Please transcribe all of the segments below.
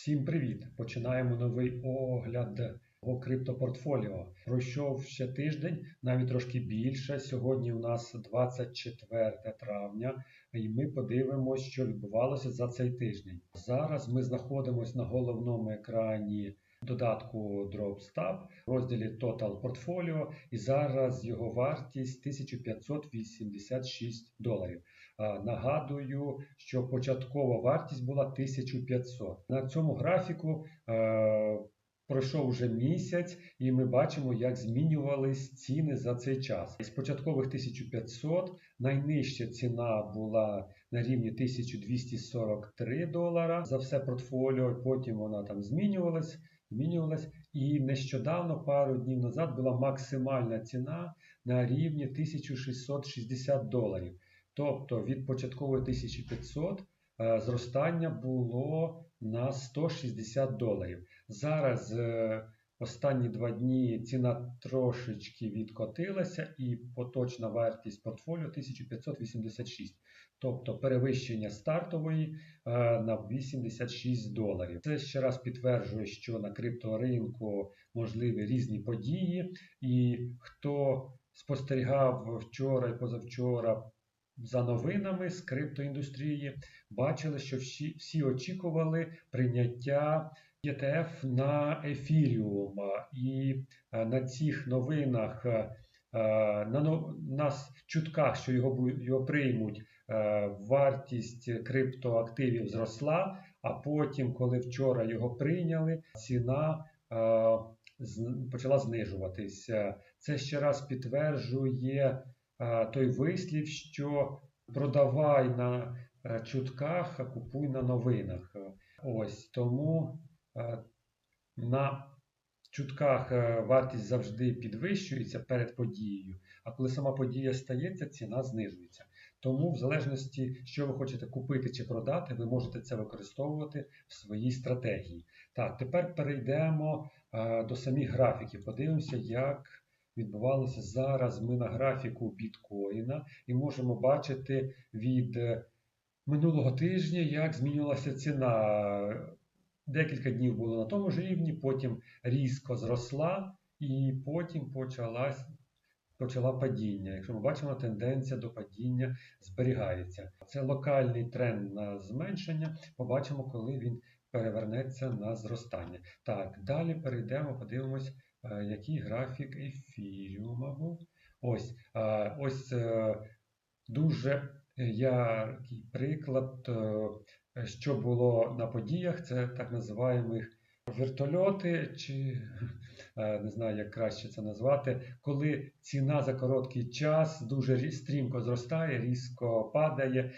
Всім привіт! Починаємо новий огляд мого криптопортфоліо. Пройшов ще тиждень, навіть трошки більше. Сьогодні у нас 24 травня, і ми подивимося, що відбувалося за цей тиждень. Зараз ми знаходимося на головному екрані додатку DropStab в розділі Total Portfolio, і зараз його вартість 1586 доларів. Нагадую, що початкова вартість була 1500. На цьому графіку е, пройшов вже місяць, і ми бачимо, як змінювались ціни за цей час. З початкових 1500 найнижча ціна була на рівні 1243 долара за все портфоліо. Потім вона там змінювалась, змінювалась. І нещодавно, пару днів назад, була максимальна ціна на рівні 1660 доларів. Тобто від початкової 1500 е, зростання було на 160 доларів. Зараз е, останні два дні ціна трошечки відкотилася і поточна вартість портфоліо 1586. Тобто перевищення стартової е, на 86 доларів. Це ще раз підтверджує, що на крипторинку можливі різні події, і хто спостерігав вчора і позавчора за новинами з криптоіндустрії, бачили, що всі, всі очікували прийняття ETF на Ethereum. І е, на цих новинах, е, на, на чутках, що його, його приймуть, е, вартість криптоактивів зросла, а потім, коли вчора його прийняли, ціна почала знижуватися. Це ще раз підтверджує той вислів, що продавай на е, чутках, а купуй на новинах. Ось тому е, на чутках е, вартість завжди підвищується перед подією, а коли сама подія стається, ціна знижується. Тому, в залежності, що ви хочете купити чи продати, ви можете це використовувати в своїй стратегії. Так, тепер перейдемо до самих графіків. Подивимося, як відбувалося зараз. Ми на графіку біткоїна і можемо бачити від е, минулого тижня, як змінювалася ціна. Декілька днів було на тому ж рівні, потім різко зросла і потім почалась. Почала падіння. Якщо ми бачимо, тенденція до падіння зберігається. Це локальний тренд на зменшення. Побачимо, коли він перевернеться на зростання. Так, далі перейдемо, подивимось Е, який графік ефіріума був. Ось е, ось е, дуже яркий приклад, що було на подіях, це так називаємих вертольоти, чи не знаю, як краще це назвати, коли ціна за короткий час дуже стрімко зростає, різко падає.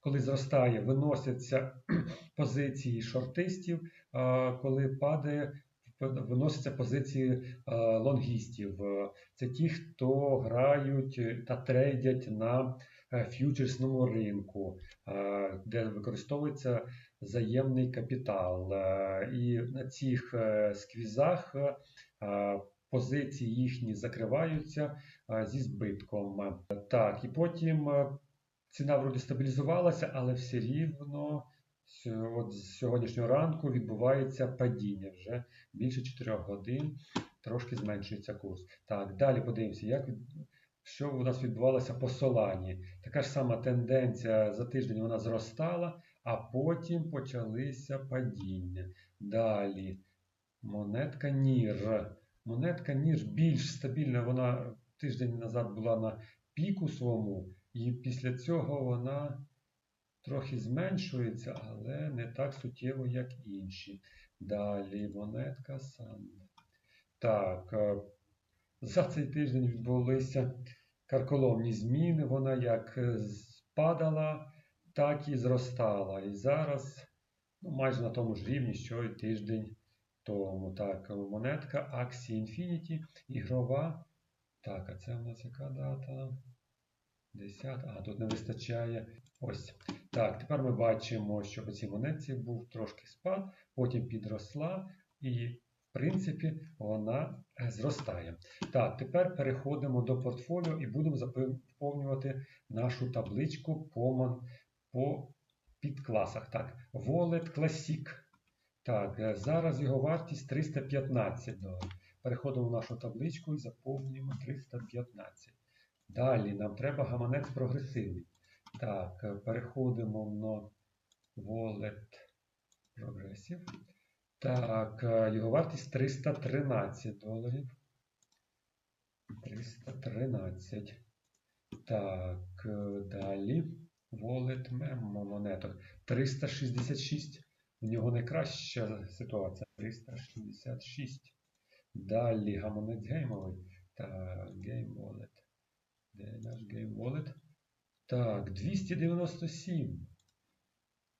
Коли зростає, виносяться позиції шортистів, коли падає, виносяться позиції е, лонгістів. Е, це ті, хто грають та трейдять на е, ф'ючерсному ринку, де використовується заємний капітал. І на цих сквізах позиції їхні закриваються зі збитком. Так, і потім ціна вроді стабілізувалася, але все рівно от з сьогоднішнього ранку відбувається падіння вже більше 4 годин, трошки зменшується курс. Так, далі подивимося, як що у нас відбувалося по Солані. Така ж сама тенденція за тиждень вона зростала, а потім почалися падіння. Далі монетка Нір. Монетка Нір більш стабільна, вона тиждень назад була на піку своєму, і після цього вона трохи зменшується, але не так суттєво, як інші. Далі монетка сам. Так, е, за цей тиждень відбулися карколомні зміни. Вона як спадала, так і зростала. І зараз ну, майже на тому ж рівні, що й тиждень тому. Так, монетка Axie Infinity, ігрова. Так, а це в нас яка дата? 10. А, тут не вистачає. Ось. Так, тепер ми бачимо, що по цій монетці був трошки спад, потім підросла, і, принципі, вона е, зростає. Так, тепер переходимо до портфоліо і будемо заповнювати нашу табличку по по підкласах. Так, Wallet Classic. Так, е, зараз його вартість 315 доларів. Переходимо в нашу табличку і заповнюємо 315. Далі нам треба гаманець прогресивний. Так, е, переходимо на Wallet Progressive. Так, е, його вартість 313 доларів. 313. Так, е, далі. Wallet Memo монеток. 366. У нього найкраща ситуація. 366. Далі гаманець геймовий. Так, Game Wallet. Де наш Game Wallet? Так, 297.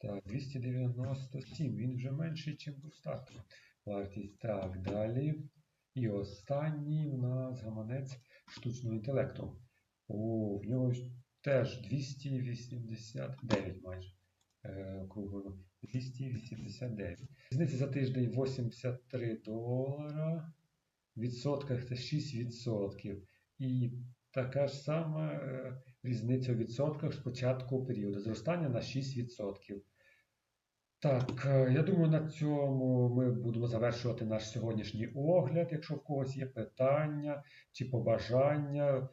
Так, 297. Він вже менший, ніж був стартовий. Вартість. Так, далі. І останній у нас гаманець штучного інтелекту. О, в нього теж 289 майже. Е, округлено. 289. Різниця за тиждень 83 долара. Відсотках це 6 відсотків. І така ж сама е, різниця у відсотках з початку періоду. Зростання на 6%. Так, е, я думаю, на цьому ми будемо завершувати наш сьогоднішній огляд. Якщо в когось є питання чи побажання,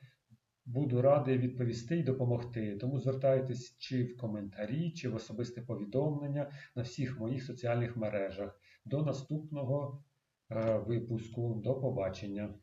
буду радий відповісти і допомогти. Тому звертайтесь чи в коментарі, чи в особисте повідомлення на всіх моїх соціальних мережах. До наступного е, випуску. До побачення.